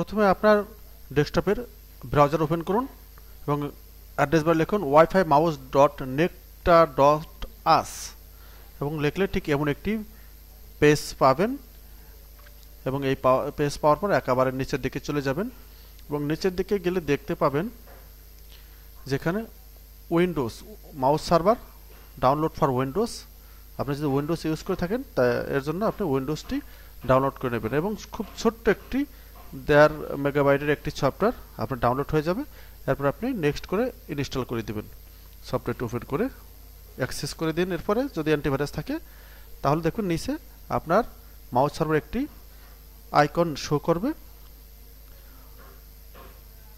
প্রথমে আপনার ডেস্কটপের ব্রাউজার ওপেন করুন এবং অ্যাড্রেস বার লিখুন wifi mouse dot necta dot us এবং লিখলে ঠিক এমন একটি পেজ পাবেন এবং এই পেজ পাওয়ার পর একেবারে নিচের দিকে চলে যাবেন এবং নিচের দিকে গেলে দেখতে পাবেন যেখানে Windows, mouse server download for Windows. আপনি যদি উইন্ডোজ ইউজ করে থাকেন, তা এর জন্য আপনি উইন্ডোজটি ডাউনলোড করে নেবেন এবং খুব ছোট্ট একটি দেড় মেগাবাইটের একটি সফটওয়্যার আপনার ডাউনলোড হয়ে যাবে। এরপর আপনি নেক্সট করে ইনস্টল করে দেবেন। সফটওয়্যারটি ওপেন করে অ্যাক্সেস করে দিন। এরপরে যদি অ্যান্টিভাইরাস থাকে, তাহলে দেখুন নিচে আপনার মাউস সার্ভার একটি আইকন শো করবে।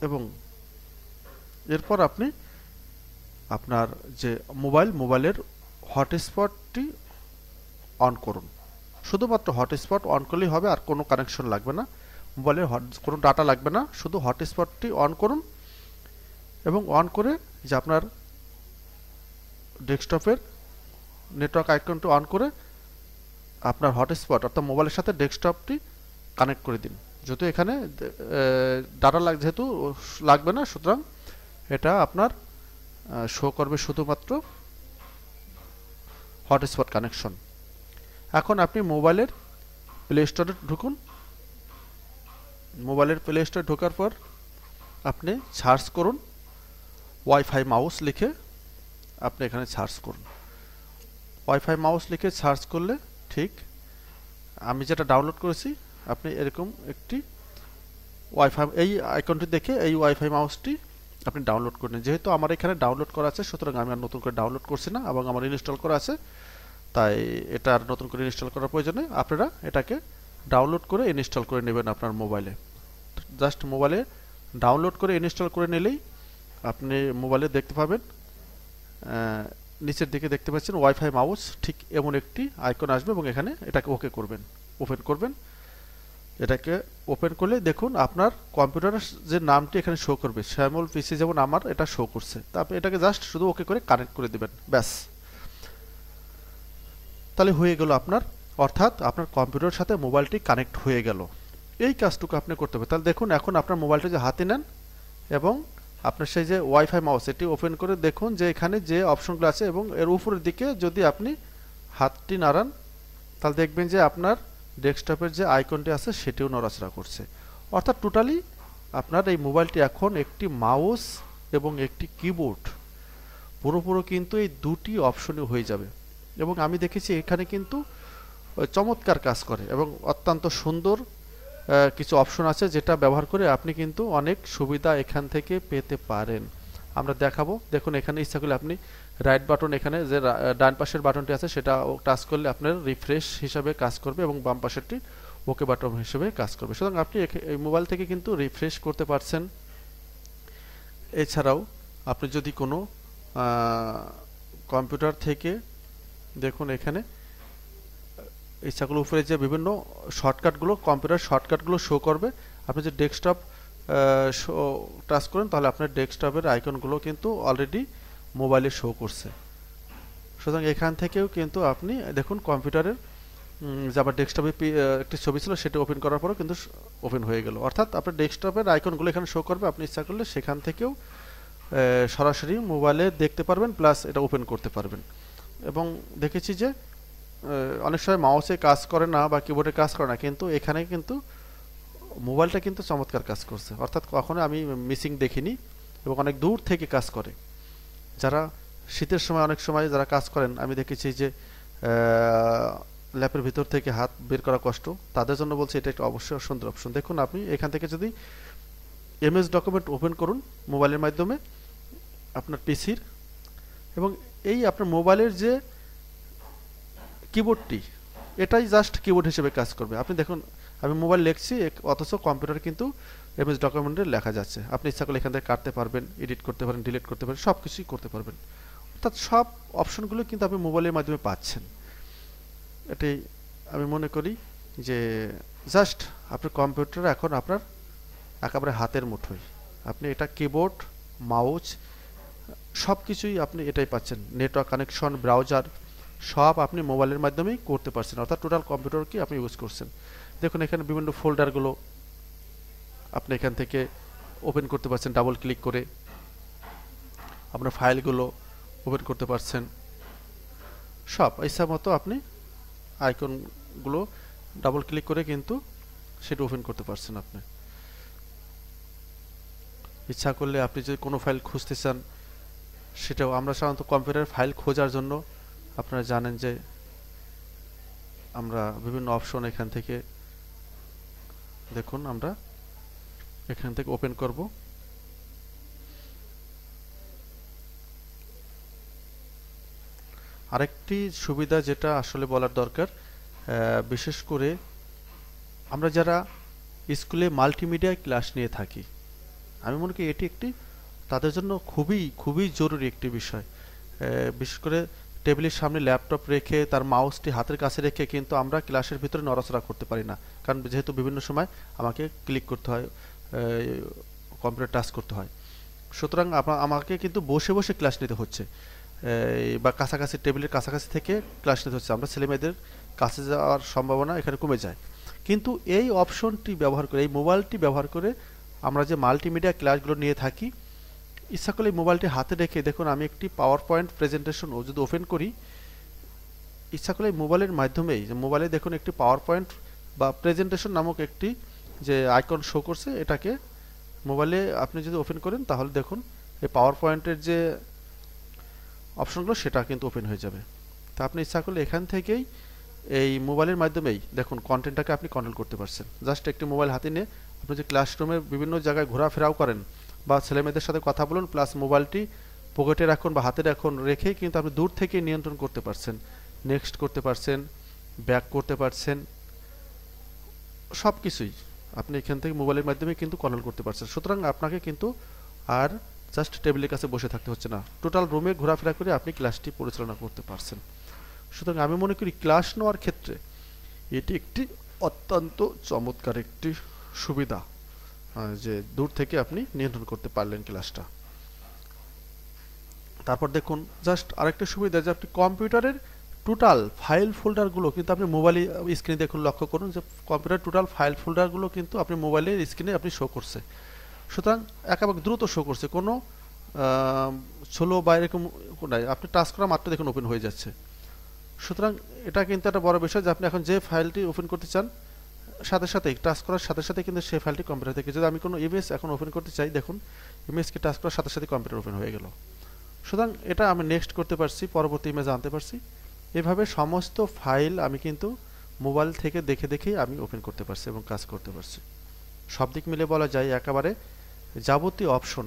এবং এরপর আপনি আপনার যে মোবাইল মোবাইলের হটস্পটটি অন করুন। শুধুমাত্র হটস্পট অন করলেই হবে, আর কোনো কানেকশন লাগবে না। মোবাইলের হট কোনো ডাটা লাগবে না, শুধু হটস্পটটি অন করুন এবং অন করে যে আপনার ডেস্কটপের নেটওয়ার্ক আইকনটি অন করে আপনার হটস্পট অর্থাৎ মোবাইলের সাথে ডেস্কটপটি কানেক্ট করে দিন। যেহেতু এখানে ডাটা লাগ যেহেতু লাগবে না, সুতরাং এটা আপনার শো করবে শুধুমাত্র হটস্পট কানেকশন এখন আপনি মোবাইলের প্লে স্টোরে ঢুকুন। মোবাইলের প্লে স্টোরে ঢোকার পর আপনি সার্চ করুন ওয়াইফাই মাউস লিখে আপনি এখানে সার্চ করুন। ওয়াইফাই মাউস লিখে সার্চ করলে ঠিক আমি যেটা ডাউনলোড করেছি, আপনি এরকম একটি ওয়াইফাই এই আইকনটি দেখে এই ওয়াইফাই মাউসটি আপনি ডাউনলোড করে নিন যেহেতু আমার এখানে ডাউনলোড করা আছে, সুতরাং আমি আর নতুন করে ডাউনলোড করছি না এবং আমার ইনস্টল করা আছে, তাই এটা আর নতুন করে ইনস্টল করার প্রয়োজনে আপনারা এটাকে ডাউনলোড করে ইনস্টল করে নেবেন আপনার মোবাইলে জাস্ট মোবাইলে ডাউনলোড করে ইনস্টল করে নিলেই আপনি মোবাইলে দেখতে পাবেন নিচের দিকে দেখতে পাচ্ছেন ওয়াইফাই মাউস ঠিক এমন একটি আইকন আসবে এবং এখানে এটাকে ওকে করবেন ওপেন করবেন। এটাকে ওপেন করলে দেখুন আপনার কম্পিউটারের যে নামটি এখানে শো করবে, শ্যামল পিসি যেমন আমার, এটা শো করছে। তারপরে এটাকে জাস্ট শুধু ওকে করে কানেক্ট করে দেবেন, ব্যাস। তাহলে হয়ে গেল আপনার অর্থাৎ আপনার কম্পিউটারের সাথে মোবাইলটি কানেক্ট হয়ে গেল। এই কাজটুকু আপনি করতে হবে। তাহলে দেখুন, এখন আপনার মোবাইলটা যে হাতে নেন এবং আপনার সেই যে ওয়াইফাই মাউস, এটি ওপেন করে দেখুন যে এখানে যে অপশনগুলো আছে এবং এর উপরের দিকে যদি আপনি হাতটি নাড়ান, তাহলে দেখবেন যে আপনার ডেস্কটপের যে আইকনটি আছে, সেটিও নড়াচড়া করছে। অর্থাৎ টোটালি আপনার এই মোবাইলটি এখন একটি মাউস এবং একটি কিবোর্ড। পুরোপুরো কিন্তু এই দুটি অপশনে হয়ে যাবে। এবং আমি দেখেছি এখানে কিন্তু চমৎকার কাজ করে এবং অত্যন্ত সুন্দর কিছু অপশন আছে যেটা ব্যবহার করে আপনি কিন্তু অনেক সুবিধা এখান থেকে পেতে পারেন। আমরা দেখাবো। দেখুন, এখানে ইচ্ছা করলে আপনি রাইট বাটন এখানে যে ডান পাশের বাটনটি আছে সেটা টাচ করলে আপনার রিফ্রেশ হিসাবে কাজ করবে এবং বাম পাশেরটি ওকে বাটন হিসেবে কাজ করবে। সুতরাং আপনি এই মোবাইল থেকে কিন্তু রিফ্রেশ করতে পারছেন। এছাড়াও আপনি যদি কোনো কম্পিউটার থেকে দেখুন এখানে ইচ্ছাগুলো উপরে যে বিভিন্ন শর্টকাটগুলো, কম্পিউটার শর্টকাটগুলো শো করবে, আপনি যে ডেস্কটপ শো টাচ করেন, তাহলে আপনার ডেস্কটপের আইকনগুলো কিন্তু অলরেডি মোবাইলে শো করছে। সুতরাং এখান থেকেও কিন্তু আপনি, দেখুন কম্পিউটারের যে আবার ডেস্কটপে একটি ছবি ছিল, সেটা ওপেন করার পরেও কিন্তু ওপেন হয়ে গেল। অর্থাৎ আপনার ডেস্কটপের আইকনগুলো এখানে শো করবে, আপনি ইচ্ছা করলে সেখান থেকেও সরাসরি মোবাইলে দেখতে পারবেন প্লাস এটা ওপেন করতে পারবেন। এবং দেখেছি যে অনেক সময় মাউসে কাজ করে না বা কিবোর্ডে কাজ করে না, কিন্তু এখানে কিন্তু মোবাইলটা কিন্তু চমৎকার কাজ করছে। অর্থাৎ কখনো আমি মিসিং দেখিনি এবং অনেক দূর থেকে কাজ করে। যারা শীতের সময় অনেক সময় যারা কাজ করেন, আমি দেখেছি যে ল্যাপের ভিতর থেকে হাত বের করা কষ্ট, তাদের জন্য বলছি এটা একটা অবশ্যই সুন্দর অপশন দেখুন, আপনি এখান থেকে যদি এমএস ডকুমেন্ট ওপেন করুন মোবাইলের মাধ্যমে, আপনার পিসির এবং এই আপনার মোবাইলের যে কিবোর্ডটি, এটাই জাস্ট কিবোর্ড হিসেবে কাজ করবে। আপনি দেখুন, আমি মোবাইল লিখছি অথচ কম্পিউটার কিন্তু এমএস ডকুমেন্টে লেখা যাচ্ছে। আপনি ইচ্ছা করলে এখান থেকে কাটতে পারবেন এডিট করতে পারেন ডিলিট করতে পারেন সব কিছুই করতে পারবেন। অর্থাৎ সব অপশনগুলো কিন্তু আপনি মোবাইলের মাধ্যমে পাচ্ছেন। এটাই আমি মনে করি যে জাস্ট আপনার কম্পিউটার এখন আপনার একেবারে হাতের মুঠোয়। আপনি এটা কিবোর্ড মাউস সব কিছুই আপনি এটাই পাচ্ছেন। নেটওয়ার্ক কানেকশন ব্রাউজার সব আপনি মোবাইলের মাধ্যমেই করতে পারছেন, অর্থাৎ টোটাল কম্পিউটারকে আপনি ইউজ করছেন। দেখুন, এখানে বিভিন্ন ফোল্ডারগুলো আপনি এখান থেকে ওপেন করতে পারছেন ডাবল ক্লিক করে। আপনার ফাইলগুলো ওপেন করতে পারছেন। সব ইচ্ছা মতো আপনি আইকনগুলো ডাবল ক্লিক করে কিন্তু সেটা ওপেন করতে পারছেন আপনি। ইচ্ছা করলে আপনি যদি কোনো ফাইল খুঁজতে চান, সেটাও আমরা সাধারণত কম্পিউটার ফাইল খোঁজার জন্য আপনারা জানেন যে আমরা বিভিন্ন অপশন এখান থেকে দেখুন, আমরা এখান থেকে ওপেন করব। আরেকটি সুবিধা যেটা আসলে বলার দরকার বিশেষ করে আমরা যারা স্কুলে মাল্টিমিডিয়া ক্লাস নিয়ে থাকি, আমি মনে করি এটি একটি তাদের জন্য খুবই খুবই জরুরি একটি বিষয়। বিশেষ করে টেবিলের সামনে ল্যাপটপ রেখে তার মাউসটি হাতের কাছে রেখে কিন্তু আমরা ক্লাসের ভিতরে নড়াচড়া করতে পারি না। কারণ যেহেতু বিভিন্ন সময় আমাকে ক্লিক করতে হয় কম্পিউটার টাচ করতে হয়। সুতরাং আমাকে কিন্তু বসে বসে ক্লাস নিতে হচ্ছে। বা কাছাকাছি, টেবিলের কাছাকাছি থেকে ক্লাস নিতে হচ্ছে। আমরা ছেলেমেয়েদের কাছে যাওয়ার সম্ভাবনা এখানে কমে যায়। কিন্তু এই অপশনটি ব্যবহার করে, এই মোবাইলটি ব্যবহার করে আমরা যে মাল্টিমিডিয়া ক্লাসগুলো নিয়ে থাকি ইচ্ছা করলে মোবাইলটি হাতে রেখে, দেখুন, আমি একটি পাওয়ার পয়েন্ট প্রেজেন্টেশন ও যদি ওপেন করি ইচ্ছা করলে মোবাইলের মাধ্যমেই, যে মোবাইলে দেখুন একটি পাওয়ার পয়েন্ট বা প্রেজেন্টেশন নামক একটি যে আইকন শো করছে, এটাকে মোবাইলে আপনি যদি ওপেন করেন, তাহলে দেখুন, এই পাওয়ার পয়েন্টের যে অপশনগুলো, সেটা কিন্তু ওপেন হয়ে যাবে। তা আপনি ইচ্ছা করলে এখান থেকেই এই মোবাইলের মাধ্যমেই, দেখুন কন্টেন্টটাকে আপনি কন্ট্রোল করতে পারছেন। জাস্ট একটি মোবাইল হাতে নিয়ে, আপনি যে ক্লাসরুমে বিভিন্ন জায়গায় ঘোরাফেরাও করেন বা ছেলেমেয়েদের সাথে কথা বলুন প্লাস মোবাইলটি পকেটে রাখুন বা হাতে রাখুন রেখে কিন্তু আপনি দূর থেকে নিয়ন্ত্রণ করতে পারছেন। নেক্সট করতে পারছেন ব্যাক করতে পারছেন সব কিছুই আপনি এখান থেকে মোবাইলের মাধ্যমে কিন্তু কন্ট্রোল করতে পারছেন। সুতরাং আপনাকে কিন্তু আর জাস্ট টেবিলের কাছে বসে থাকতে হচ্ছে না। টোটাল রুমে ঘোরাফেরা করে আপনি ক্লাসটি পরিচালনা করতে পারছেন। সুতরাং আমি মনে করি ক্লাস নেওয়ার ক্ষেত্রে এটি একটি অত্যন্ত চমৎকার একটি সুবিধা। যে দূর থেকে আপনি নিয়ন্ত্রণ করতে পারলেন ক্লাসটা। তারপর দেখুন জাস্ট আরেকটা সুবিধা যে আপনি কম্পিউটারের টোটাল ফাইল ফোল্ডারগুলো কিন্তু আপনি মোবাইলে স্ক্রিনে দেখুন, লক্ষ্য করুন যে কম্পিউটার টোটাল ফাইল ফোল্ডারগুলো কিন্তু আপনি মোবাইলের স্ক্রিনে আপনি শো করছে। সুতরাং একেবারে দ্রুত শো করছে। কোনো ছোলো বা এরকম নাই। আপনি টাচ করা মাত্র দেখুন ওপেন হয়ে যাচ্ছে। সুতরাং এটা কিন্তু একটা বড় বিষয় যে আপনি এখন যে ফাইলটি ওপেন করতে চান সাথে সাথে টাচ করার সাথে সাথে কিন্তু সেই ফাইলটি কম্পিউটার থেকে, যদি আমি কোনো ইমেজ এখন ওপেন করতে চাই, দেখুন ইমেজকে টাচ করার সাথে সাথে কম্পিউটার ওপেন হয়ে গেল। সুতরাং এটা আমি নেক্সট করতে পারছি, পরবর্তী ইমেজ আনতে পারছি। এভাবে সমস্ত ফাইল আমি কিন্তু মোবাইল থেকে দেখে দেখেই আমি ওপেন করতে পারছি এবং কাজ করতে পারছি। সব দিক মিলে বলা যায়, একেবারে যাবতীয় অপশন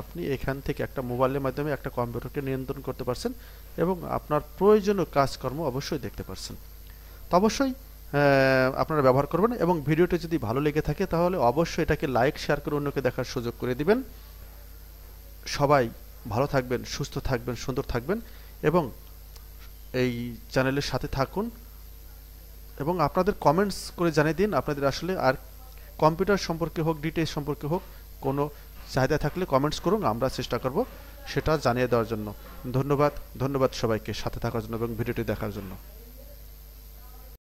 আপনি এখান থেকে একটা মোবাইলের মাধ্যমে একটা কম্পিউটারকে নিয়ন্ত্রণ করতে পারছেন এবং আপনার প্রয়োজনীয় কাজকর্ম অবশ্যই দেখতে পারছেন। তো অবশ্যই আপনারা ব্যবহার করবেন এবং ভিডিওটি যদি ভালো লেগে থাকে তাহলে অবশ্যই এটাকে লাইক, শেয়ার করে অন্যকে দেখার সুযোগ করে দিবেন। সবাই ভালো থাকবেন, সুস্থ থাকবেন, সুন্দর থাকবেন এবং এই চ্যানেলের সাথে থাকুন এবং আপনাদের কমেন্টস করে জানিয়ে দিন আপনাদের আসলে আর কম্পিউটার সম্পর্কে হোক ডিটেলস সম্পর্কে হোক কোনো চাহিদা থাকলে কমেন্টস করুন, আমরা চেষ্টা করব সেটা জানিয়ে দেওয়ার জন্য। ধন্যবাদ ধন্যবাদ সবাইকে সাথে থাকার জন্য এবং ভিডিওটি দেখার জন্য।